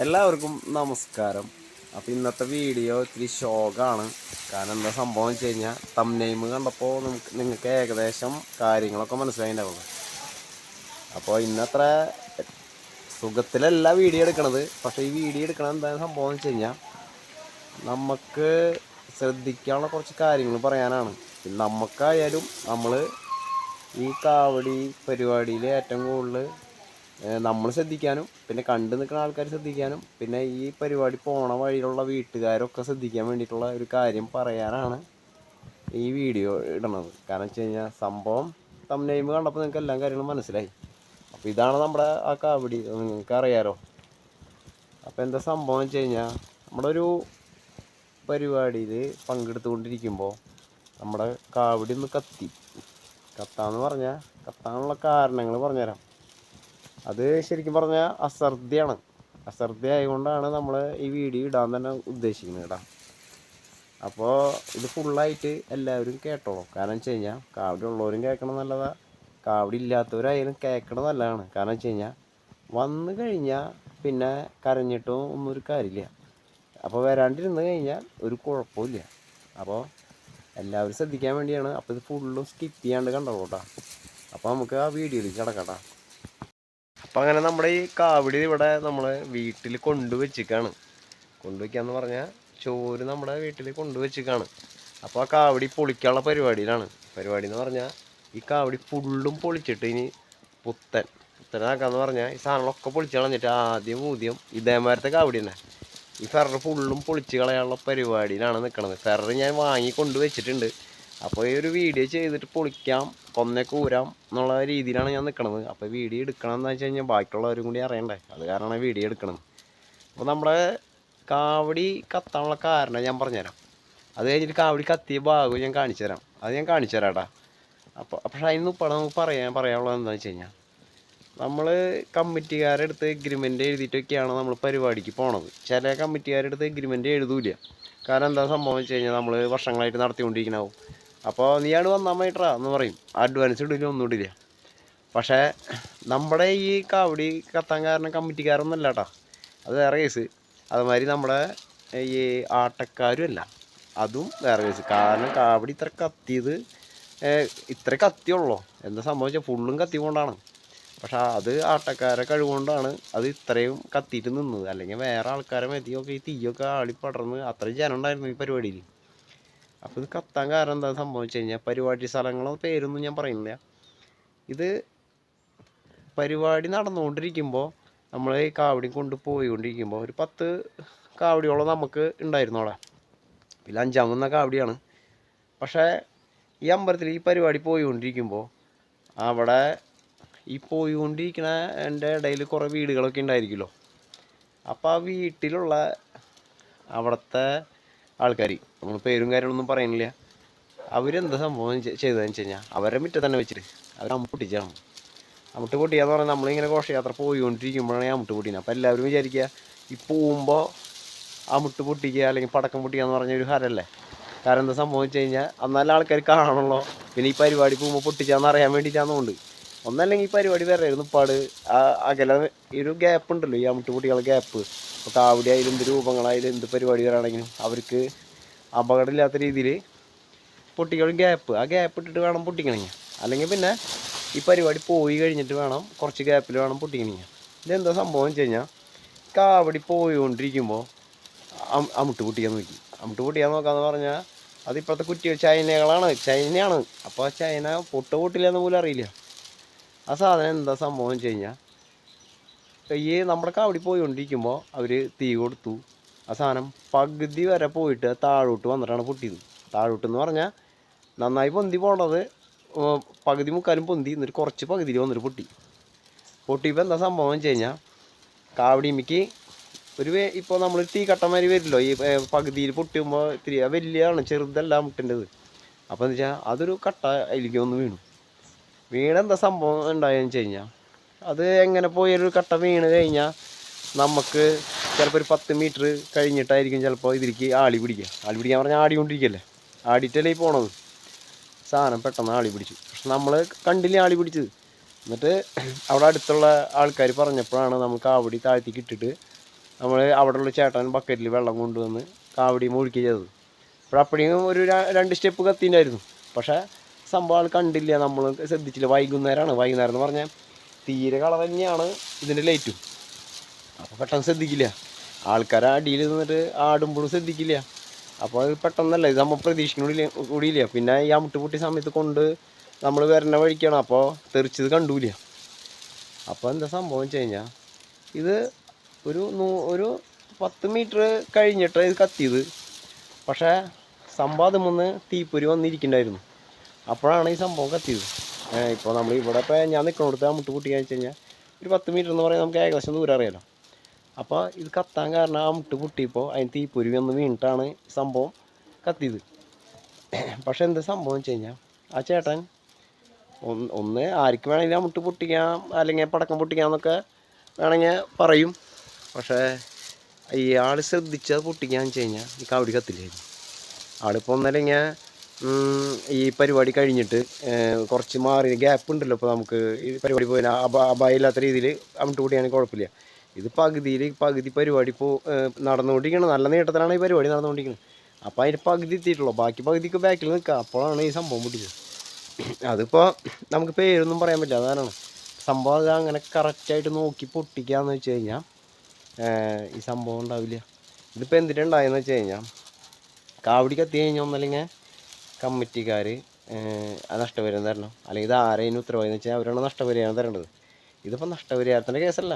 എല്ലാവർക്കും നമസ്കാരം. അപ്പോൾ ഇന്നത്തെ വീഡിയോ ഇത്തിരി ഷോക്കാണ് കാരണം എന്താ സംഭവം വെച്ച് കഴിഞ്ഞാൽ തംനെയിം കണ്ടപ്പോൾ നമുക്ക് നിങ്ങൾക്ക് ഏകദേശം കാര്യങ്ങളൊക്കെ മനസ്സിലായിട്ടുണ്ടാവുള്ളൂ അപ്പോൾ ഇന്നത്ര സുഖത്തിലല്ല വീഡിയോ എടുക്കണത്. പക്ഷേ ഈ വീഡിയോ എടുക്കണത് എന്താ സംഭവം വെച്ച് കഴിഞ്ഞാൽ നമുക്ക് ശ്രദ്ധിക്കാനുള്ള കുറച്ച് കാര്യങ്ങൾ പറയാനാണ്. നമുക്കായാലും നമ്മൾ ഈ കാവടി പരിപാടിയിൽ ഏറ്റവും കൂടുതൽ നമ്മൾ ശ്രദ്ധിക്കാനും പിന്നെ കണ്ടു നിൽക്കുന്ന ആൾക്കാർ ശ്രദ്ധിക്കാനും പിന്നെ ഈ പരിപാടി പോണ വഴിയിലുള്ള വീട്ടുകാരൊക്കെ ശ്രദ്ധിക്കാൻ വേണ്ടിയിട്ടുള്ള ഒരു കാര്യം പറയാനാണ് ഈ വീഡിയോ ഇടണത്. കാരണം വെച്ച് കഴിഞ്ഞാൽ സംഭവം തമ്നെയിം കണ്ടപ്പോൾ നിങ്ങൾക്ക് എല്ലാ കാര്യങ്ങളും മനസ്സിലായി. അപ്പോൾ ഇതാണ് നമ്മുടെ ആ കാവടി നിങ്ങൾക്ക് അറിയാലോ. അപ്പോൾ എന്താ സംഭവം വെച്ച് കഴിഞ്ഞാൽ നമ്മുടെ ഒരു പരിപാടിയിൽ പങ്കെടുത്തുകൊണ്ടിരിക്കുമ്പോൾ നമ്മുടെ കാവടി ഒന്ന് കത്തി. കത്താന്ന് പറഞ്ഞാൽ കത്താനുള്ള കാരണങ്ങൾ പറഞ്ഞുതരാം. അത് ശരിക്കും പറഞ്ഞാൽ അശ്രദ്ധയാണ് അശ്രദ്ധ ആയതുകൊണ്ടാണ് നമ്മൾ ഈ വീഡിയോ ഇടാൻ തന്നെ ഉദ്ദേശിക്കുന്നത് കേട്ടോ. അപ്പോൾ ഇത് ഫുള്ളായിട്ട് എല്ലാവരും കേട്ടോളൂ. കാരണം വെച്ച് കഴിഞ്ഞാൽ കാവടി ഉള്ളവരും കേൾക്കണം നല്ലതാണ് കാവടി ഇല്ലാത്തവരായാലും കേൾക്കണം നല്ലതാണ്. കാരണം വെച്ച് കഴിഞ്ഞാൽ വന്നു കഴിഞ്ഞാൽ പിന്നെ കരഞ്ഞിട്ടും ഒന്നും ഒരു കാര്യമില്ല. അപ്പോൾ വരാണ്ടിരുന്ന് കഴിഞ്ഞാൽ ഒരു കുഴപ്പമില്ല അപ്പോൾ എല്ലാവരും ശ്രദ്ധിക്കാൻ വേണ്ടിയാണ്. അപ്പോൾ ഇത് ഫുള്ളും സ്കിപ്പ് ചെയ്യാണ്ട് കണ്ടോളൂ കേട്ടോ. അപ്പോൾ നമുക്ക് ആ വീഡിയോയിലേക്ക് കിടക്കാം കേട്ടോ. അപ്പം അങ്ങനെ നമ്മുടെ ഈ കാവടി ഇവിടെ നമ്മൾ വീട്ടിൽ കൊണ്ടുവച്ചിക്കാണ്. കൊണ്ടുവയ്ക്കാന്ന് പറഞ്ഞാൽ ചോറ് നമ്മുടെ വീട്ടിൽ കൊണ്ടുവച്ചിക്കാണ്. അപ്പോൾ ആ കാവടി പൊളിക്കാനുള്ള പരിപാടിയിലാണ്. പരിപാടി എന്ന് പറഞ്ഞാൽ ഈ കാവടി ഫുള്ളും പൊളിച്ചിട്ട് ഇനി പുത്തൻ പുത്തനാക്കാന്ന് പറഞ്ഞാൽ ഈ സാധനങ്ങളൊക്കെ പൊളിച്ച് കളഞ്ഞിട്ട് ആദ്യം ഊദ്യം ഇതേമാരത്തെ കാവടി തന്നെ. ഈ ഫെറർ ഫുള്ളും പൊളിച്ച് കളയാനുള്ള പരിപാടിയിലാണ് നിൽക്കുന്നത് ഫെറർ ഞാൻ വാങ്ങി കൊണ്ടുവച്ചിട്ടുണ്ട്. അപ്പോൾ ഈ ഒരു വീഡിയോ ചെയ്തിട്ട് പൊളിക്കാം കൊന്നൊക്കെ ഊരാം എന്നുള്ള രീതിയിലാണ് ഞാൻ നിൽക്കണത് അപ്പോൾ വീഡിയോ എടുക്കണം എന്ന് വെച്ച് കഴിഞ്ഞാൽ ബാക്കിയുള്ളവരും കൂടി അറിയണ്ടേ? അത് കാരണമാണ് വീഡിയോ എടുക്കണത്. അപ്പോൾ നമ്മുടെ കാവടി കത്താനുള്ള കാരണം ഞാൻ പറഞ്ഞുതരാം. അത് കഴിഞ്ഞിട്ട് കാവടി കത്തിയ ഭാഗവും ഞാൻ കാണിച്ചു തരാം അത് ഞാൻ കാണിച്ചു തരാം കേട്ടാ അപ്പോൾ പക്ഷേ അതിന് ഇപ്പോൾ നമുക്ക് പറയാൻ പറയാനുള്ളത് എന്താണെന്ന് വെച്ച് കഴിഞ്ഞാൽ നമ്മൾ കമ്മിറ്റിക്കാരുടെ അടുത്ത് എഗ്രിമെന്റ് എഴുതിയിട്ടൊക്കെയാണ് നമ്മൾ പരിപാടിക്ക് പോണത്. ചില കമ്മിറ്റിക്കാരുടെ അടുത്ത് എഗ്രിമെന്റ് എഴുതൂല കാരണം എന്താ സംഭവം വെച്ച് കഴിഞ്ഞാൽ നമ്മൾ വർഷങ്ങളായിട്ട് നടത്തിക്കൊണ്ടിരിക്കണാവും. അപ്പോൾ നീയാണ് വന്നാൽ മതിട്ടാ എന്ന് പറയും. അഡ്വാൻസ് ഇടില്ല ഒന്നും പക്ഷേ നമ്മുടെ ഈ കാവടി കത്താൻ കാരണം കമ്മിറ്റിക്കാരൊന്നും അല്ല കേട്ടോ അത് വേറെ കേസ്. അതുമാതിരി നമ്മുടെ ഈ ആട്ടക്കാരും അല്ല. അതും വേറെ കേസ്. കാരണം കാവടി ഇത്ര കത്തിയത് ഇത്ര കത്തിയുള്ളൂ എന്താ സംഭവിച്ചാൽ ഫുള്ളും കത്തി കൊണ്ടാണ് പക്ഷെ അത് ആട്ടക്കാരെ കഴിവുകൊണ്ടാണ് അത് ഇത്രയും കത്തിയിട്ട് നിന്നത്. അല്ലെങ്കിൽ വേറെ ആൾക്കാരെ മെതിയൊക്കെ ഈ തീയൊക്കെ ആളി പടർന്ന് അത്രയും ജനം ഉണ്ടായിരുന്നു ഈ പരിപാടിയിൽ. അപ്പോൾ ഇത് കത്താൻ കാരണം എന്താ സംഭവിച്ചു കഴിഞ്ഞാൽ പരിപാടി സ്ഥലങ്ങളോ പേരൊന്നും ഞാൻ പറയുന്നില്ല. ഇത് പരിപാടി നടന്നുകൊണ്ടിരിക്കുമ്പോൾ നമ്മൾ ഈ കാവടി കൊണ്ട് പോയിക്കൊണ്ടിരിക്കുമ്പോൾ ഒരു പത്ത് കാവടിയോളം നമുക്ക് ഉണ്ടായിരുന്നു അവിടെ. പിന്നെ അഞ്ചാമെന്ന കാവടിയാണ്. പക്ഷേ ഈ അമ്പലത്തിൽ ഈ പരിപാടി പോയിക്കൊണ്ടിരിക്കുമ്പോൾ അവിടെ ഈ പോയിക്കൊണ്ടിരിക്കുന്ന എന്റെ ഇടയിൽ കുറേ വീടുകളൊക്കെ ഉണ്ടായിരിക്കുമല്ലോ. അപ്പോൾ ആ വീട്ടിലുള്ള അവിടുത്തെ ആൾക്കാർ നമ്മൾ പേരും കാര്യങ്ങളൊന്നും പറയുന്നില്ല അവരെന്താ സംഭവം ചെയ്തതെന്ന് വെച്ച് കഴിഞ്ഞാൽ അവരെ മുറ്റത്ത് തന്നെ വെച്ചിട്ട് അവർ അമ്മ പൊട്ടിച്ചാണ് അമ്മട്ട് പൊട്ടിയാന്ന് പറഞ്ഞാൽ നമ്മളിങ്ങനെ ഘോഷയാത്ര പോയിക്കൊണ്ടിരിക്കുമ്പോഴാണ് ഈ അമ്മട്ട് പൊട്ടിക്കുന്നത് അപ്പോൾ എല്ലാവരും വിചാരിക്കുക ഈ പോകുമ്പോൾ അമുട്ട് പൊട്ടിക്കുക അല്ലെങ്കിൽ പടക്കം പൊട്ടിക്കുക എന്ന് പറഞ്ഞ ഒരു ഹരല്ലേ കാരണം എന്താ സംഭവം വെച്ച് കഴിഞ്ഞാൽ എന്നാലും ആൾക്കാർ കാണണല്ലോ. പിന്നെ ഈ പരിപാടി പോകുമ്പോൾ പൊട്ടിച്ചാന്ന് അറിയാൻ വേണ്ടിയിട്ടാണെന്നുണ്ട് ഒന്നല്ലെങ്കിൽ ഈ പരിപാടി വേറെ ആയിരുന്നു. പാട് അകലെ ഒരു ഗ്യാപ്പ് ഉണ്ടല്ലോ ഈ അമ്മട്ട് പൊട്ടികളുടെ ഗ്യാപ്പ് അപ്പോൾ കാവടി ആയാലും എന്ത് രൂപങ്ങളായാലും എന്ത് പരിപാടി വരാണെങ്കിലും അവർക്ക് അപകടമില്ലാത്ത രീതിയിൽ പൊട്ടിക്കണം ഗ്യാപ്പ് ആ ഗ്യാപ്പ് ഇട്ടിട്ട് വേണം പൊട്ടിക്കണമെങ്കിൽ അല്ലെങ്കിൽ പിന്നെ ഈ പരിപാടി പോയി കഴിഞ്ഞിട്ട് വേണം കുറച്ച് ഗ്യാപ്പിൽ വേണം പൊട്ടിക്കണമെങ്കിൽ ഇതെന്താ സംഭവം വെച്ച് കഴിഞ്ഞാൽ കാവടി പോയിക്കൊണ്ടിരിക്കുമ്പോൾ അമിട്ട് പൊട്ടിക്കാൻ നോക്കി. അമുട്ട് പൊട്ടിക്കാൻ നോക്കാന്ന് പറഞ്ഞാൽ അത് ഇപ്പോഴത്തെ കുറ്റി ചൈനകളാണ് ചൈനയാണ്. അപ്പോൾ ചൈന പൊട്ട് പൊട്ടില്ലെന്ന് പോലും അറിയില്ല. ആ സാധനം എന്താ സംഭവം വെച്ച് കഴിഞ്ഞാൽ ഈ നമ്മുടെ കാവടി പോയിക്കൊണ്ടിരിക്കുമ്പോൾ അവർ തീ കൊടുത്തു. ആ സാധനം പകുതി വരെ പോയിട്ട് താഴോട്ട് വന്നിട്ടാണ് പൊട്ടിയത്. താഴോട്ട് എന്ന് പറഞ്ഞാൽ നന്നായി പൊന്തി പോണത് പകുതി മുക്കാലും പൊന്തി എന്നിട്ട് കുറച്ച് പകുതിയിൽ വന്നിട്ട് പൊട്ടി. പൊട്ടിയപ്പോൾ എന്താ സംഭവം വെച്ച് കഴിഞ്ഞാൽ കാവടിമിക്ക് ഒരു ഇപ്പോൾ നമ്മൾ തീ കട്ടമാതിരി വരില്ലോ ഈ പകുതിയിൽ പൊട്ടിയുമ്പോൾ ഇത്തിരി വലിയതാണ് ചെറുതല്ല മുട്ടന്റെത് അപ്പോൾ എന്ന് വെച്ചാൽ അതൊരു കട്ട അതിലേക്ക് ഒന്ന് വീണു. വീണെന്താ സംഭവം ഉണ്ടായെന്ന് വെച്ച് കഴിഞ്ഞാൽ അത് എങ്ങനെ പോയൊരു കട്ട വീണ് കഴിഞ്ഞാൽ നമുക്ക് ചിലപ്പോൾ ഒരു പത്ത് മീറ്റർ കഴിഞ്ഞിട്ടായിരിക്കും ചിലപ്പോൾ ഇതിലേക്ക് ആളി പിടിക്കുക. ആളി പിടിക്കാൻ പറഞ്ഞാൽ ആടിക്കൊണ്ടിരിക്കല്ലേ ആടിയിട്ടല്ലേ പോണത്? സാധനം പെട്ടെന്ന് ആളി പിടിച്ചു. പക്ഷെ നമ്മൾ കണ്ടില്ല ആളി പിടിച്ചത്? എന്നിട്ട് അവിടെ അടുത്തുള്ള ആൾക്കാർ പറഞ്ഞപ്പോഴാണ് നമുക്ക് കാവടി താഴ്ത്തി കിട്ടിട്ട് നമ്മൾ അവിടെയുള്ള ചേട്ടൻ ബക്കറ്റിൽ വെള്ളം കൊണ്ടുവന്ന് കാവടി മുഴുക്കി ചെയ്തത്. അപ്പോൾ അപ്പോഴേക്കും ഒരു രണ്ട് സ്റ്റെപ്പ് കത്തിണ്ടായിരുന്നു പക്ഷേ സംഭവം ആൾ കണ്ടില്ല. നമ്മൾ ശ്രദ്ധിച്ചില്ല. വൈകുന്നേരമാണ് വൈകുന്നേരം എന്ന് പറഞ്ഞാൽ തീരെ കളർ തന്നെയാണ് ഇതിന്റെ ലൈറ്റും അപ്പോൾ പെട്ടെന്ന് ശ്രദ്ധിക്കില്ല. ആൾക്കാർ അടിയിൽ നിന്നിട്ട് ആടുമ്പോഴും ശ്രദ്ധിക്കില്ല. അപ്പോൾ അത് പെട്ടെന്നല്ല ഇത് നമ്മൾ പ്രതീക്ഷിക്കണില്ല കൂടിയില്ല. പിന്നെ ഈ അമുട്ട് പൊട്ടിയ സമയത്ത് കൊണ്ട് നമ്മൾ വരുന്ന വഴിക്കാണ്. അപ്പോൾ തെറിച്ചത് കണ്ടൂല അപ്പോൾ എന്താ സംഭവം വെച്ച് കഴിഞ്ഞാൽ ഇത് ഒരു നൂ ഒരു പത്ത് മീറ്റർ കഴിഞ്ഞിട്ട് ഇത് കത്തിയത്. പക്ഷേ സംഭവം അതുമൊന്ന് തീപ്പൊരി വന്നിരിക്കുന്നുണ്ടായിരുന്നു. അപ്പോഴാണ് ഈ സംഭവം കത്തിയത്. ഇപ്പോൾ നമ്മൾ ഇവിടെ ഇപ്പോൾ ഞാൻ നിൽക്കണോടത്ത് പൊട്ടിക്കാന്ന് വെച്ച് കഴിഞ്ഞാൽ ഒരു പത്ത് മീറ്റർ എന്ന് പറയുന്നത് നമുക്ക് ഏകദേശം ദൂരം അറിയാലോ. അപ്പോൾ ഇത് കത്താൻ കാരണം ആ മുട്ട് പൊട്ടിയപ്പോൾ അതിന് തീപ്പൊരി വന്ന് വീണിട്ടാണ് സംഭവം കത്തിയത്. പക്ഷെ എന്താ സംഭവം വെച്ച് കഴിഞ്ഞാൽ ആ ചേട്ടൻ ഒന്ന് ഒന്ന് ആർക്ക് വേണമെങ്കിലും ആ മുട്ട് പൊട്ടിക്കാം അല്ലെങ്കിൽ പടക്കം പൊട്ടിക്കാം എന്നൊക്കെ വേണമെങ്കിൽ പറയും. പക്ഷേ ഇയാൾ ശ്രദ്ധിച്ചത് പൊട്ടിക്കാന്ന് വെച്ച് കഴിഞ്ഞാൽ ഈ കവടി കത്തില്ലായിരുന്നു. ആളിപ്പോൾ ഒന്നല്ലെങ്കിൽ ഈ പരിപാടി കഴിഞ്ഞിട്ട് കുറച്ച് മാറി ഗ്യാപ്പ് ഉണ്ടല്ലോ ഇപ്പോൾ നമുക്ക് ഈ പരിപാടി പോയാൽ അപ അപായമില്ലാത്ത രീതിയിൽ അമിട്ട് കൂടിയാണെങ്കിൽ കുഴപ്പമില്ല. ഇത് പകുതിയിൽ പകുതി പരിപാടി ഇപ്പോൾ നടന്നുകൊണ്ടിരിക്കണം. നല്ല നീട്ടത്തിലാണ് ഈ പരിപാടി നടന്നുകൊണ്ടിരിക്കുന്നത് അപ്പോൾ അതിന്റെ പകുതി എത്തിയിട്ടുള്ളൂ. ബാക്കി പകുതിക്ക് ബാക്കിൽ നിൽക്കുക. അപ്പോഴാണ് ഈ സംഭവം പിടിച്ചത് അതിപ്പോൾ നമുക്ക് പേരൊന്നും പറയാൻ പറ്റില്ല. അതാണ് സംഭവം അത് അങ്ങനെ കറക്റ്റായിട്ട് നോക്കി പൊട്ടിക്കാന്ന് വെച്ച് കഴിഞ്ഞാൽ ഈ സംഭവം ഉണ്ടാവില്ല. ഇതിപ്പോൾ എന്തിനുണ്ടായെന്ന് വെച്ച് കഴിഞ്ഞാൽ കാവടി കത്തി കഴിഞ്ഞാൽ ഒന്നല്ലെങ്കിൽ കമ്മിറ്റിക്കാർ നഷ്ടപരിഹാരം തരണം. അല്ലെങ്കിൽ ഇത് ആരെയും ഉത്തരവാദിന്ന് വെച്ചാൽ അവരാണ് നഷ്ടപരിഹാരം തരേണ്ടത്. ഇതിപ്പോൾ നഷ്ടപരിഹാരത്തിന്റെ കേസല്ല.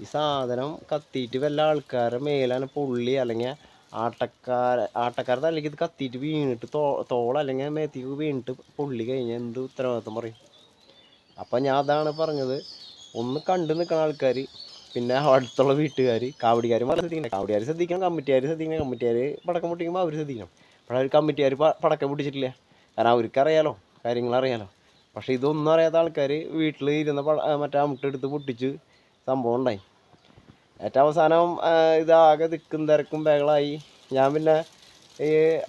ഈ സാധനം കത്തിയിട്ട് വല്ല ആൾക്കാരുടെ മേലാണ് പുള്ളി അല്ലെങ്കിൽ ആട്ടക്കാര ആട്ടക്കാരുടെ അല്ലെങ്കിൽ ഇത് കത്തിയിട്ട് വീണിട്ട് തോ തോള അല്ലെങ്കിൽ മേത്തേക്ക് വീണിട്ട് പുള്ളി കഴിഞ്ഞാൽ എന്ത് ഉത്തരവാദിത്വം പറയും? അപ്പം ഞാൻ അതാണ് പറഞ്ഞത്. ഒന്ന് കണ്ടു നിൽക്കുന്ന ആൾക്കാർ പിന്നെ അടുത്തുള്ള വീട്ടുകാർ കാവടിക്കാർ ശ്രദ്ധിക്കണം. കാവടിക്കാർ ശ്രദ്ധിക്കണം കമ്മിറ്റിക്കാർ ശ്രദ്ധിക്കണം. കമ്മിറ്റിക്കാർ പടക്കം പൊട്ടിക്കുമ്പോൾ അവർ ശ്രദ്ധിക്കണം. പക്ഷേ അവർ കമ്മിറ്റിക്കാർ പടക്കം പൊട്ടിച്ചിട്ടില്ല? കാരണം അവർക്കറിയാലോ കാര്യങ്ങൾ അറിയാലോ. പക്ഷേ ഇതൊന്നും അറിയാത്ത ആൾക്കാർ വീട്ടിൽ ഇരുന്ന മറ്റേ അമുട്ടെടുത്ത് പൊട്ടിച്ച് സംഭവം ഉണ്ടായി. ഏറ്റവും അവസാനം ഇതാകെ തിക്കും തിരക്കും ബഹളമായി ഞാൻ പിന്നെ ഈ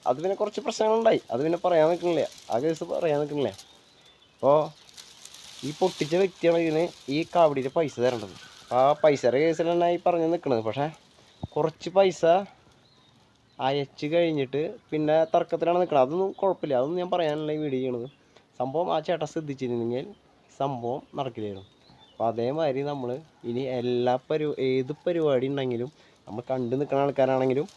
അത് പിന്നെ കുറച്ച് പ്രശ്നങ്ങളുണ്ടായി. അത് പിന്നെ പറയാൻ നിൽക്കണില്ല ആകെ കേസ് പറയാൻ നിൽക്കണില്ല അപ്പോൾ ഈ പൊട്ടിച്ച വ്യക്തിയാണ് ഇതിന് ഈ കാവടിയുടെ പൈസ തരേണ്ടത്. ആ പൈസയുടെ കേസിലാണ് ഈ പറഞ്ഞു നിൽക്കുന്നത്. പക്ഷേ കുറച്ച് പൈസ അയച്ച് കഴിഞ്ഞിട്ട് പിന്നെ തർക്കത്തിലാണ് നിൽക്കുന്നത്. അതൊന്നും കുഴപ്പമില്ല. അതൊന്നും ഞാൻ പറയാനുള്ള ഈ വീഡിയോ ചെയ്യണത്. സംഭവം ആ ചേട്ടൻ ശ്രദ്ധിച്ചിരുന്നെങ്കിൽ സംഭവം നടക്കില്ലായിരുന്നു. അപ്പോൾ അതേമാതിരി നമ്മൾ ഇനി എല്ലാ പരി ഏത് പരിപാടി ഉണ്ടെങ്കിലും നമ്മൾ കണ്ടു നിൽക്കുന്ന ആൾക്കാരാണെങ്കിലും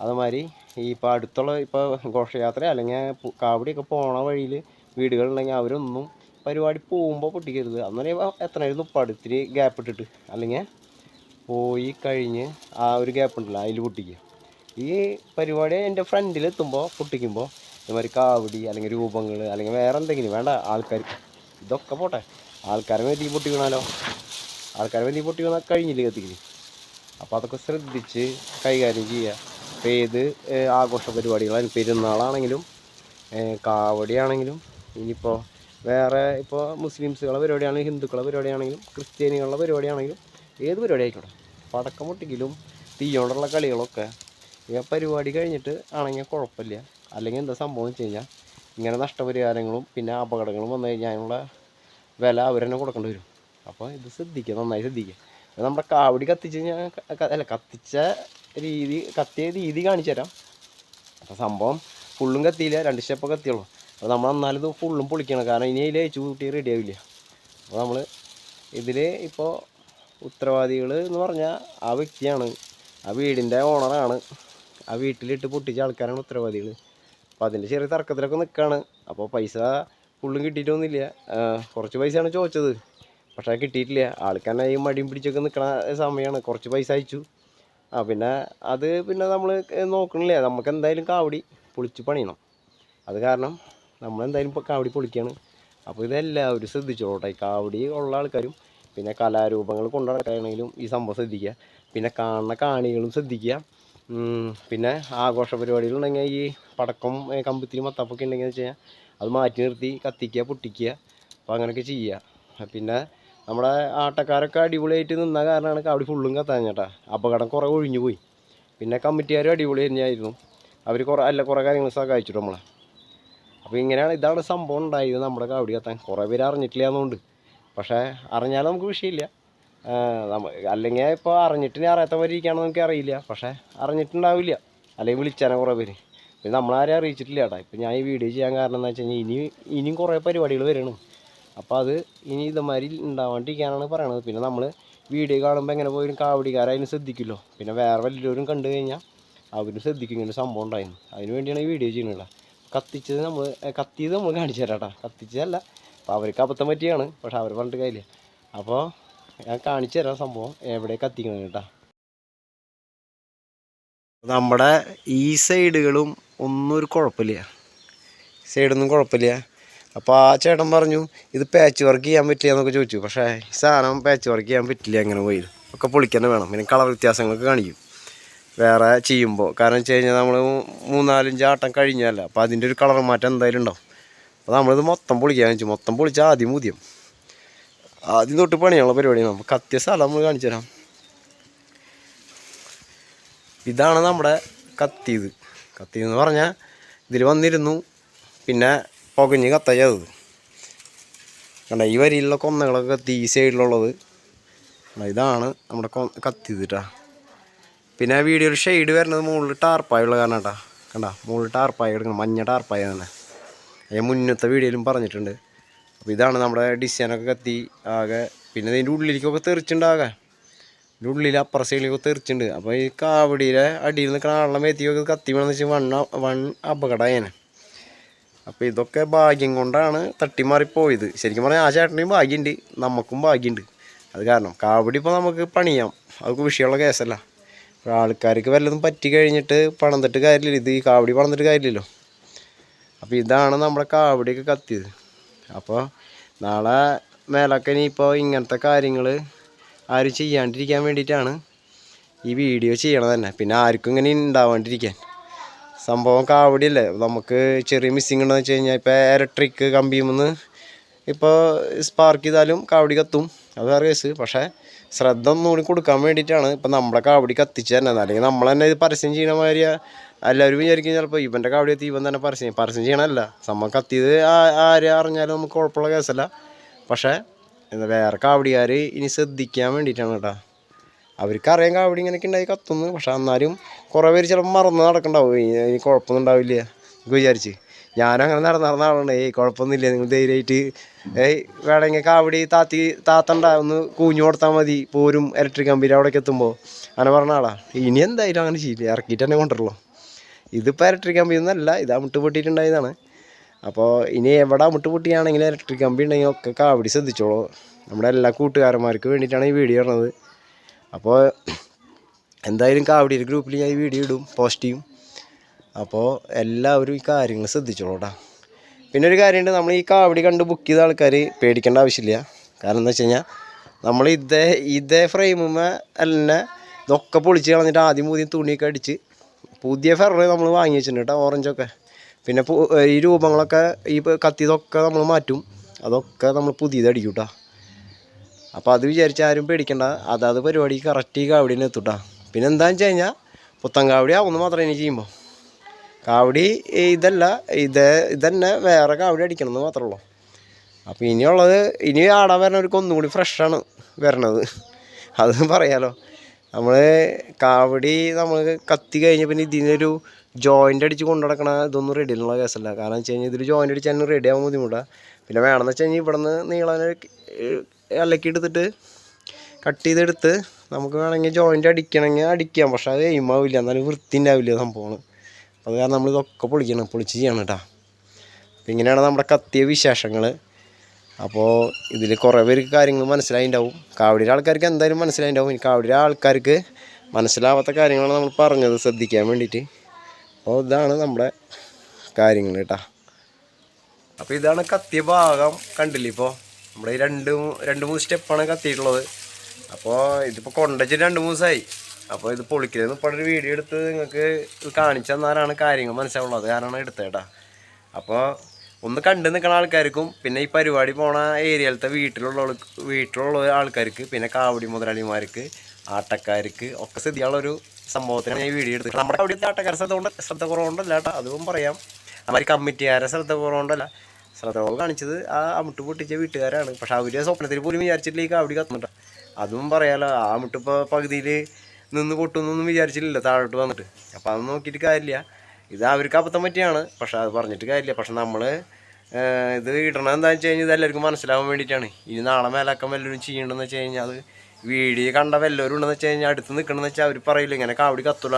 അതുമാതിരി ഈ ഇപ്പോൾ അടുത്തുള്ള ഇപ്പോൾ ഘോഷയാത്ര അല്ലെങ്കിൽ കാവടിയൊക്കെ പോണ വഴിയിൽ വീടുകളുണ്ടെങ്കിൽ അവരൊന്നും പരിപാടി പോകുമ്പോൾ പൊട്ടിക്കരുത്. അന്നേരം എത്രയായിരുന്നു? പടുത്തിരി ഗ്യാപ്പ് ഇട്ടിട്ട്. അല്ലെങ്കിൽ പോയി കഴിഞ്ഞ് ആ ഒരു ഗ്യാപ്പ് ഉണ്ടല്ലോ അതിൽ പൊട്ടിക്കുക. ഈ പരിപാടി എന്റെ ഫ്രണ്ടിൽ എത്തുമ്പോൾ പൊട്ടിക്കുമ്പോൾ ഇതുമാതിരി കാവടി അല്ലെങ്കിൽ രൂപങ്ങൾ അല്ലെങ്കിൽ വേറെ എന്തെങ്കിലും വേണ്ട ആൾക്കാർ ഇതൊക്കെ പോട്ടെ. ആൾക്കാരെ തീ പൊട്ടി വീണാലോ? ആൾക്കാരെ പൊട്ടി വീണാൽ കഴിഞ്ഞില്ല കത്തിക്കൽ അപ്പോൾ അതൊക്കെ ശ്രദ്ധിച്ച് കൈകാര്യം ചെയ്യുക. ഇപ്പോൾ ഏത് ആഘോഷ പരിപാടികളാണ് പെരുന്നാളാണെങ്കിലും കാവടിയാണെങ്കിലും ഇനിയിപ്പോൾ വേറെ ഇപ്പോൾ മുസ്ലിംസുകളെ പരിപാടിയാണെങ്കിലും ഹിന്ദുക്കളെ പരിപാടിയാണെങ്കിലും ക്രിസ്ത്യാനികളുടെ പരിപാടിയാണെങ്കിലും ഏത് പരിപാടി ആയിക്കോട്ടെ? പടക്കം പൊട്ടിക്കലും തീയോണ്ടുള്ള കളികളൊക്കെ. ഈ പരിപാടി കഴിഞ്ഞിട്ട് ആണെങ്കിൽ കുഴപ്പമില്ല. അല്ലെങ്കിൽ എന്താ സംഭവം വെച്ച് കഴിഞ്ഞാൽ ഇങ്ങനെ നഷ്ടപരിഹാരങ്ങളും പിന്നെ അപകടങ്ങളും വന്നു കഴിഞ്ഞാൽ അതിനുള്ള വില അവർ തന്നെ കൊടുക്കേണ്ടി വരും. അപ്പോൾ ഇത് ശ്രദ്ധിക്കുക നന്നായി ശ്രദ്ധിക്കുക നമ്മുടെ കാവടി കത്തിച്ച് കഴിഞ്ഞാൽ അല്ല കത്തിച്ച രീതി കത്തിയ രീതി കാണിച്ചു തരാം. അപ്പോൾ സംഭവം ഫുള്ളും കത്തിയില്ല? രണ്ട് സ്റ്റെപ്പ് കത്തിയുള്ളൂ. അപ്പോൾ നമ്മൾ എന്നാലും ഇത് ഫുള്ളും പൊളിക്കണം. കാരണം ഇനി അതിൽ അയച്ചു കൂട്ടി റെഡി ആവില്ല. അപ്പോൾ നമ്മൾ ഇതിൽ ഇപ്പോൾ ഉത്തരവാദികൾ എന്ന് പറഞ്ഞാൽ ആ വ്യക്തിയാണ്. ആ വീടിന്റെ ഓണറാണ് ആ വീട്ടിലിട്ട് പൊട്ടിച്ച ആൾക്കാരാണ് ഉത്തരവാദികൾ അപ്പോൾ അതിന്റെ ചെറിയ തർക്കത്തിലൊക്കെ നിൽക്കുകയാണ് അപ്പോൾ പൈസ ഫുള്ളും കിട്ടിയിട്ടൊന്നുമില്ല. കുറച്ച് പൈസയാണ് ചോദിച്ചത്. പക്ഷേ കിട്ടിയിട്ടില്ല. ആൾക്ക് തന്നെ ഈ മടിയും പിടിച്ചൊക്കെ നിൽക്കണ സമയമാണ്. കുറച്ച് പൈസ അയച്ചു. ആ പിന്നെ അത് പിന്നെ നമ്മൾ നോക്കണില്ല. നമുക്ക് എന്തായാലും കാവടി പൊളിച്ച് പണിയണം. അത് കാരണം നമ്മൾ എന്തായാലും ഇപ്പോൾ കാവടി പൊളിക്കുകയാണ് അപ്പോൾ ഇതെല്ലാവരും ശ്രദ്ധിച്ചോട്ടെ. കാവടി ഉള്ള ആൾക്കാരും പിന്നെ കലാരൂപങ്ങൾ കൊണ്ടുനടക്കുകയാണെങ്കിലും ഈ സംഭവം ശ്രദ്ധിക്കുക. പിന്നെ കാണുന്ന കാണികളും ശ്രദ്ധിക്കുക. പിന്നെ ആഘോഷ പരിപാടികളുണ്ടെങ്കിൽ ഈ പടക്കം കമ്പത്തിരി മത്തപ്പൊക്കെ ഉണ്ടെങ്കിൽ വെച്ച് കഴിഞ്ഞാൽ അത് മാറ്റി നിർത്തി കത്തിക്കുക പൊട്ടിക്കുക. അപ്പോൾ അങ്ങനെയൊക്കെ ചെയ്യുക പിന്നെ നമ്മുടെ ആട്ടക്കാരൊക്കെ അടിപൊളിയായിട്ട് നിന്ന കാരണമാണ് കാവടി ഫുള്ളും കത്താൻ ചേട്ടാ അപകടം കുറേ ഒഴിഞ്ഞു പോയി. പിന്നെ കമ്മിറ്റിക്കാരും അടിപൊളി തന്നെയായിരുന്നു. അവർ കുറേ അല്ല കുറേ കാര്യങ്ങൾ സഹായിച്ചിട്ടു നമ്മളെ. അപ്പോൾ ഇങ്ങനെയാണ് ഇതാണ് സംഭവം ഉണ്ടായത് നമ്മുടെ കാവടി കത്താൻ. കുറേ പേര് അറിഞ്ഞിട്ടില്ല എന്നുണ്ട്. പക്ഷേ അറിഞ്ഞാലും നമുക്ക് വിഷയമില്ല. അല്ലെങ്കിൽ ഇപ്പോൾ അറിഞ്ഞിട്ടിനെ അറിയാത്തവരിക്കാണെന്ന് നമുക്ക് അറിയില്ല. പക്ഷേ അറിഞ്ഞിട്ടുണ്ടാവില്ല. അല്ലെങ്കിൽ വിളിച്ചാനെ കുറേ പേര്. പിന്നെ നമ്മളാരെ അറിയിച്ചിട്ടില്ല ചേട്ടാ ഇപ്പം ഞാൻ ഈ വീഡിയോ ചെയ്യാൻ കാരണം എന്താ വെച്ച് കഴിഞ്ഞാൽ ഇനി ഇനിയും കുറേ പരിപാടികൾ വരണം. അപ്പോൾ അത് ഇനി ഇതുമാതിരി ഉണ്ടാവാണ്ടിരിക്കാനാണ് പറയണത്. പിന്നെ നമ്മൾ വീഡിയോ കാണുമ്പോൾ എങ്ങനെ പോയാലും കാവടിക്കാരായാലും ശ്രദ്ധിക്കുമല്ലോ പിന്നെ വേറെ വല്ലവരും കണ്ടു കഴിഞ്ഞാൽ അവരും ശ്രദ്ധിക്കും ഇങ്ങനെ സംഭവം ഉണ്ടായിരുന്നു അതിന് വേണ്ടിയാണ് ഈ വീഡിയോ ചെയ്യുന്നത് കത്തിച്ചത് നമ്മൾ കത്തിയത് നമ്മൾ കാണിച്ചു തരാം കേട്ടോ. കത്തിച്ചതല്ല. അപ്പോൾ അവർക്ക് അബദ്ധം പറ്റിയാണ്. പക്ഷെ അവർ പറഞ്ഞിട്ട് കാര്യമില്ല. അപ്പോൾ ഞാൻ കാണിച്ചു തരാം സംഭവം. എവിടെ കത്തിക്കണം കേട്ടാ. നമ്മുടെ ഈ സൈഡുകളും ഒന്നും ഒരു കുഴപ്പമില്ല. സൈഡൊന്നും കുഴപ്പമില്ല. അപ്പോൾ ആ ചേട്ടൻ പറഞ്ഞു ഇത് പാച്ച് വർക്ക് ചെയ്യാൻ പറ്റില്ല എന്നൊക്കെ ചോദിച്ചു. പക്ഷേ സാധനം പാച്ച് വർക്ക് ചെയ്യാൻ പറ്റില്ല എങ്ങനെ പോയത് ഒക്കെ പൊളിക്കാൻ വേണം. പിന്നെ കളർ വ്യത്യാസങ്ങളൊക്കെ കാണിക്കും. വേറെ ചെയ്യുമ്പോൾ കാരണം വെച്ച് കഴിഞ്ഞാൽ നമ്മൾ മൂന്നാലഞ്ച് ആട്ടം കഴിഞ്ഞല്ല അപ്പോൾ അതിന്റെ ഒരു കളർ മാറ്റം എന്തായാലും ഉണ്ടാവും. അപ്പോൾ നമ്മളിത് മൊത്തം പൊളിക്കാൻ വെച്ചു. മൊത്തം പൊളിച്ച ആദ്യം മുതിയും ആദ്യം തൊട്ട് പണിയുള്ള പരിപാടിയാണ്. നമുക്ക് കത്തിയ സ്ഥലം നമ്മൾ കാണിച്ചു തരാം. ഇതാണ് നമ്മുടെ കത്തിയത്. കത്തിയെന്ന് പറഞ്ഞാൽ ഇതിൽ വന്നിരുന്നു. പിന്നെ പുകഞ്ഞ് കത്തയത് കണ്ട ഈ വരിയിലുള്ള കൊന്നകളൊക്കെ കത്തി ഈ സൈഡിലുള്ളത്. ഇതാണ് നമ്മുടെ കൊ കത്തിട്ടാ പിന്നെ ആ വീഡിയോയിൽ ഷെയ്ഡ് വരുന്നത് മുകളിൽ ടാർപ്പായുള്ള കാരണം കേട്ടോ കണ്ട മുകളിൽ ടാർപ്പായി എടുക്കണം മഞ്ഞ ടാർപ്പായ തന്നെ ഞാൻ മുന്നത്തെ വീഡിയോയിലും പറഞ്ഞിട്ടുണ്ട്. അപ്പോൾ ഇതാണ് നമ്മുടെ ഡിസൈനൊക്കെ കത്തി. ആകെ പിന്നെ ഇതിന്റെ ഉള്ളിലേക്കൊക്കെ തെറിച്ചിട്ടുണ്ട് ആകെ. ഇതിന്റെ ഉള്ളിൽ അപ്പുറ സൈഡിലേക്ക് തെറിച്ചിട്ടുണ്ട്. അപ്പോൾ ഈ കാവടിയിലെ അടിയിൽ നിൽക്കുന്ന ആളുടെ മേത്തിയൊക്കെ കത്തി വേണമെന്ന് വെച്ചാൽ വണ്ണ വൺ അപകടമായേനെ. അപ്പോൾ ഇതൊക്കെ ഭാഗ്യം കൊണ്ടാണ് തട്ടിമാറിപ്പോയത്. ശരിക്കും പറഞ്ഞാൽ ആ ചേട്ടനെയും ഭാഗ്യമുണ്ട് നമുക്കും ഭാഗ്യമുണ്ട് അത് കാരണം കാവടി ഇപ്പോൾ നമുക്ക് പണിയാം. അതൊക്കെ വിഷയമുള്ള കേസല്ല. ആൾക്കാർക്ക് വല്ലതും പറ്റി കഴിഞ്ഞിട്ട് പണം തട്ട് കാര്യമില്ല ഇത് ഈ കാവടി പണം തട്ട് കാര്യമില്ലല്ലോ. അപ്പോൾ ഇതാണ് നമ്മുടെ കാവടിയൊക്കെ കത്തിയത്. അപ്പോൾ നാളെ മേലൊക്കെ ഇനിയിപ്പോൾ ഇങ്ങനത്തെ കാര്യങ്ങൾ ആരും ചെയ്യാണ്ടിരിക്കാൻ വേണ്ടിയിട്ടാണ് ഈ വീഡിയോ ചെയ്യണത് തന്നെ. പിന്നെ ആർക്കും ഇങ്ങനെ ഉണ്ടാവാണ്ടിരിക്കാൻ സംഭവം കാവടിയല്ലേ നമുക്ക് ചെറിയ മിസ്സിങ് ഉണ്ടെന്ന് വെച്ച് കഴിഞ്ഞാൽ ഇപ്പോൾ ഇലക്ട്രിക് കമ്പിയുമെന്ന് ഇപ്പോൾ സ്പാർക്ക് ചെയ്താലും കാവടി കത്തും. അത് വേറെ കേസ് പക്ഷേ ശ്രദ്ധ ഒന്നുകൂടി കൊടുക്കാൻ വേണ്ടിയിട്ടാണ് ഇപ്പം നമ്മുടെ കാവടി കത്തിച്ച് തന്നെ. അല്ലെങ്കിൽ നമ്മൾ തന്നെ ഇത് പരസ്യം ചെയ്യണ മാതിരി എല്ലാവരും വിചാരിക്കും ചിലപ്പോൾ ഇവന്റെ കാവടി കത്തി ഇവൻ തന്നെ പരസ്യം പരസ്യം ചെയ്യണമല്ല സംഭവം കത്തിയത് ആര് അറിഞ്ഞാലും നമുക്ക് കുഴപ്പമുള്ള കേസല്ല പക്ഷേ എന്താ വേറെ കാവടിക്കാർ ഇനി ശ്രദ്ധിക്കാൻ വേണ്ടിയിട്ടാണ് കേട്ടോ. അവർക്കറിയാം കാവടി ഇങ്ങനെയൊക്കെ ഉണ്ടായി കത്തുന്നു. പക്ഷെ എന്നാലും കുറേ പേര് ചിലപ്പോൾ മറന്ന് നടക്കണ്ടാവും. ഇനി കുഴപ്പമൊന്നും ഉണ്ടാവില്ല. എനിക്ക് വിചാരിച്ച്. ഞാനും അങ്ങനെ നടന്ന നടന്ന ആളാണ് ഏയ് കുഴപ്പമൊന്നുമില്ല. നിങ്ങൾ ധൈര്യമായിട്ട് ഏയ് വേണമെങ്കിൽ കാവടി താത്തി താത്തണ്ട ഒന്ന് കൂഞ്ഞു കൊടുത്താൽ മതി. പോരും ഇലക്ട്രിക് കമ്പനി അവിടേക്ക് എത്തുമ്പോൾ അങ്ങനെ പറഞ്ഞ ആളാ. ഇനി എന്തായാലും അങ്ങനെ ചെയ്യില്ല. ഇറക്കിയിട്ട് തന്നെ കൊണ്ടുവരുള്ളൂ ഇതിപ്പോൾ ഇലക്ട്രിക് കമ്പിയൊന്നല്ല ഇത് അമുട്ട് പൊട്ടിയിട്ടുണ്ടായതാണ് അപ്പോൾ ഇനി എവിടെ മുട്ടുപൊട്ടിയാണെങ്കിലും ഇലക്ട്രിക് കമ്പി ഉണ്ടെങ്കിൽ ഒക്കെ കാവടി ശ്രദ്ധിച്ചോളൂ. നമ്മുടെ എല്ലാ കൂട്ടുകാരന്മാർക്ക് വേണ്ടിയിട്ടാണ് ഈ വീഡിയോ ഇടുന്നത്. അപ്പോൾ എന്തായാലും കാവടിയുടെ ഗ്രൂപ്പിൽ ഞാൻ ഈ വീഡിയോ ഇടും പോസ്റ്റ് ചെയ്യും. അപ്പോൾ എല്ലാവരും ഈ കാര്യങ്ങൾ ശ്രദ്ധിച്ചോളൂ കേട്ടോ. പിന്നെ ഒരു കാര്യമുണ്ട് നമ്മൾ ഈ കാവടി കണ്ട് ബുക്ക് ചെയ്ത ആൾക്കാർ പേടിക്കേണ്ട ആവശ്യമില്ല. കാരണം എന്താ വെച്ച് കഴിഞ്ഞാൽ നമ്മൾ ഇതേ ഇതേ ഫ്രെയിമുമ്മ തന്നെ ഇതൊക്കെ പൊളിച്ച് കളഞ്ഞിട്ട് ആദ്യം പുതിയ തുണിയൊക്കെ അടിച്ച് പുതിയ ഫെറർ നമ്മൾ വാങ്ങി വെച്ചിട്ടുണ്ട് കേട്ടോ ഓറഞ്ചൊക്കെ പിന്നെ ഈ രൂപങ്ങളൊക്കെ ഈ കത്തിയതൊക്കെ നമ്മൾ മാറ്റും. അതൊക്കെ നമ്മൾ പുതിയത് അടിക്കും കേട്ടോ അപ്പോൾ അത് വിചാരിച്ച് ആരും പേടിക്കണ്ട. അതാത് പരിപാടി കറക്റ്റ് ഈ കാവടിനെ കേട്ടോ പിന്നെ എന്താണെന്ന് വെച്ച് കഴിഞ്ഞാൽ പുത്തൻ കാവടി ആവുന്നു മാത്രമേ ഇനി ചെയ്യുമ്പോൾ കാവടി ഇതല്ല ഇത് ഇതന്നെ വേറെ കാവടി അടിക്കണം എന്ന് മാത്രമേ ഉള്ളൂ അപ്പോൾ ഇനിയുള്ളത് ഇനി ആടാൻ വരണവർക്ക് ഒന്നും കൂടി ഫ്രഷാണ് വരണത്. അത് പറയാലോ. നമ്മൾ കാവടി നമ്മൾ കത്തി കഴിഞ്ഞ പിന്നെ ഇതിനൊരു ജോയിന്റ് അടിച്ച് കൊണ്ടു നടക്കണ ഇതൊന്നും റെഡി ഉള്ള കേസല്ല. കാരണം വെച്ച് കഴിഞ്ഞാൽ ഇതിൽ ജോയിന്റ് അടിച്ചാൽ റെഡി ആകാൻ ബുദ്ധിമുട്ടാണ് പിന്നെ വേണമെന്ന് വെച്ച് കഴിഞ്ഞാൽ ഇവിടെ നിന്ന് നീളനെ ഇലക്കി എടുത്തിട്ട് കട്ട് ചെയ്തെടുത്ത് നമുക്ക് വേണമെങ്കിൽ ജോയിന്റ് അടിക്കണമെങ്കിൽ അടിക്കാം. പക്ഷെ അത് എയിമാവില്ല എന്നാലും വൃത്തി ഉണ്ടാവില്ല സംഭവമാണ് അത് കാരണം നമ്മൾ ഇതൊക്കെ പൊളിക്കണം. പൊളിച്ച് ചെയ്യണം കേട്ടോ. അപ്പം ഇങ്ങനെയാണ് നമ്മുടെ കത്തിയ വിശേഷങ്ങൾ അപ്പോൾ ഇതിൽ കുറേ പേർക്ക് കാര്യങ്ങൾ മനസ്സിലായിണ്ടാവും. കാവടിയുടെ ആൾക്കാർക്ക് എന്തായാലും മനസ്സിലായിണ്ടാവും. ഇനി കാവടിയുടെ ആൾക്കാർക്ക് മനസ്സിലാവാത്ത കാര്യങ്ങളാണ് നമ്മൾ പറഞ്ഞത് ശ്രദ്ധിക്കാൻ വേണ്ടിയിട്ട്. അപ്പോൾ ഇതാണ് നമ്മുടെ കാര്യങ്ങൾ കേട്ടോ. അപ്പോൾ ഇതാണ് കത്തിയ ഭാഗം കണ്ടില്ലേ ഇപ്പോൾ നമ്മുടെ ഈ രണ്ട് രണ്ട് മൂന്ന് സ്റ്റെപ്പാണ് കത്തിയിട്ടുള്ളത്. അപ്പോൾ ഇതിപ്പോൾ കൊണ്ടുവച്ചിട്ട് രണ്ട് മൂന്ന് ദിവസമായി അപ്പോൾ ഇത് പൊളിക്കലെന്ന് ഇപ്പോൾ ഒരു വീഡിയോ എടുത്ത് നിങ്ങൾക്ക് കാണിച്ചു തന്നാലാണ് കാര്യങ്ങൾ മനസ്സിലാവുള്ളത് കാരണം എടുത്തേട്ടാ അപ്പോൾ ഒന്ന് കണ്ടു നിൽക്കുന്ന ആൾക്കാർക്കും പിന്നെ ഈ പരിപാടി പോണ ഏരിയയിലത്തെ വീട്ടിലുള്ള വീട്ടിലുള്ള ആൾക്കാർക്ക് പിന്നെ കാവടി മുതലാളിമാർക്ക് ആട്ടക്കാർക്ക് ഒക്കെ സ്ഥിതിയുള്ളൊരു സംഭവത്തിനാണ് ഞാൻ ഈ വീഡിയോ എടുത്തത്. നമ്മുടെ അവിടുത്തെ ആട്ടക്കാർ ശ്രദ്ധ കൊണ്ട് ശ്രദ്ധ കുറവുകൊണ്ടല്ല കേട്ടോ അതും പറയാം. അവർ കമ്മിറ്റിക്കാരെ ശ്രദ്ധ കുറവുകൊണ്ടല്ല ശ്രദ്ധ കുറവ് കാണിച്ചത് ആ അമുട്ട് പൊട്ടിച്ച വീട്ടുകാരാണ്. പക്ഷെ അവർ സ്വപ്നത്തിൽ പോലും വിചാരിച്ചിട്ടില്ല ഈ കാവടി കത്തുന്നുണ്ട്. അതും പറയാലോ ആ മുട്ടിപ്പോൾ പകുതിയിൽ നിന്ന് പൊട്ടുന്നൊന്നും വിചാരിച്ചില്ലല്ലോ താഴോട്ട് വന്നിട്ട്. അപ്പോൾ അത് നോക്കിയിട്ട് കാര്യമില്ല. ഇത് അവർക്ക് അബദ്ധം പറ്റിയാണ് പക്ഷെ അത് പറഞ്ഞിട്ട് കാര്യമില്ല. പക്ഷെ നമ്മൾ ഇത് ഇടണം എന്താണെന്ന് വെച്ച് കഴിഞ്ഞാൽ എല്ലാവർക്കും മനസ്സിലാവാൻ വേണ്ടിയിട്ടാണ്. ഇനി നാളെ മേലാക്കം വല്ലവരും ചെയ്യണമെന്ന് വെച്ച് കഴിഞ്ഞാൽ അത് വീഡിയോ കണ്ട വല്ലവരും ഉണ്ടെന്ന് വെച്ച് കഴിഞ്ഞാൽ അടുത്ത് നിൽക്കണമെന്ന് വെച്ചാൽ അവർ പറയില്ല ഇങ്ങനെ കാവടി കത്തുട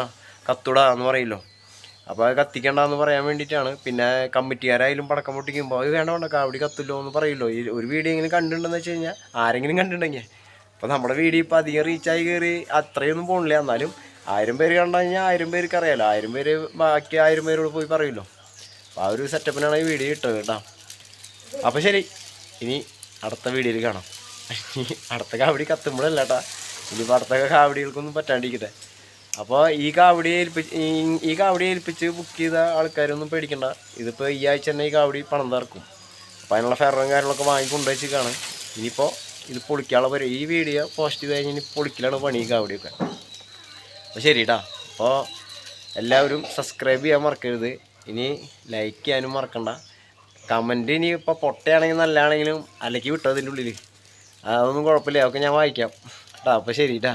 കത്തുട എന്ന് പറയില്ലോ. അപ്പോൾ അത് കത്തിക്കണ്ടെന്ന് പറയാൻ വേണ്ടിയിട്ടാണ്. പിന്നെ കമ്മിറ്റിക്കാരായാലും പടക്കം പൊട്ടിക്കുമ്പോൾ അത് വേണ്ട വേണ്ട കാവടി കത്തില്ലോ എന്ന് പറയുമല്ലോ ഈ ഒരു വീഡിയോ ഇങ്ങനെ കണ്ടിട്ടുണ്ടെന്ന് വെച്ച് കഴിഞ്ഞാൽ ആരെങ്കിലും കണ്ടിട്ടുണ്ടെങ്കിൽ അപ്പോൾ നമ്മുടെ വീഡിയോ ഇപ്പോൾ അധികം റീച്ചായി കയറി അത്രയൊന്നും പോണില്ല. എന്നാലും ആയിരം പേര് കണ്ടു കഴിഞ്ഞാൽ ആയിരം പേർക്ക് അറിയാമല്ലോ ആയിരം പേര് ബാക്കി ആയിരം പേരോട് പോയി പറയുമല്ലോ അപ്പോൾ ആ ഒരു സെറ്റപ്പിനാണ് ഈ വീഡിയോ ഇട്ടത് കേട്ടോ. അപ്പോൾ ശരി ഇനി അടുത്ത വീഡിയോയിൽ കാണാം. അടുത്ത കാവടി കത്തുമ്പോഴല്ല കേട്ടോ ഇനിയിപ്പോൾ അടുത്ത കാവടികൾക്കൊന്നും പറ്റാണ്ടിരിക്കട്ടെ. അപ്പോൾ ഈ കാവടി ഏൽപ്പിച്ച് ഈ- കാവടി ഏൽപ്പിച്ച് ബുക്ക് ചെയ്ത ആൾക്കാരൊന്നും പേടിക്കണ്ട. ഇതിപ്പോൾ ഈ ആഴ്ച തന്നെ ഈ കാവടി പണം തറക്കും അപ്പോൾ അതിനുള്ള ഫെററും കാര്യങ്ങളൊക്കെ വാങ്ങിക്കൊണ്ട് വെച്ചിരിക്കുകയാണ് ഇനിയിപ്പോൾ ഇത് പൊളിക്കാനുള്ള വരും ഈ വീഡിയോ പോസ്റ്റ് ചെയ്ത് കഴിഞ്ഞാൽ ഇനി പൊളിക്കലാണ് പണി ഈ കാവടിയൊക്കെ. അപ്പോൾ ശരി കേട്ടോ അപ്പോൾ എല്ലാവരും സബ്സ്ക്രൈബ് ചെയ്യാൻ മറക്കരുത്. ഇനി ലൈക്ക് ചെയ്യാനും മറക്കണ്ട. കമന്റ് ഇനി ഇപ്പോൾ പൊട്ടയാണെങ്കിലും നല്ലതാണെങ്കിലും അലക്കി വിട്ടോ അതിന്റെ ഉള്ളിൽ അതൊന്നും കുഴപ്പമില്ല. അതൊക്കെ ഞാൻ വായിക്കാം. കേട്ടോ അപ്പോൾ ശരി കേട്ടോ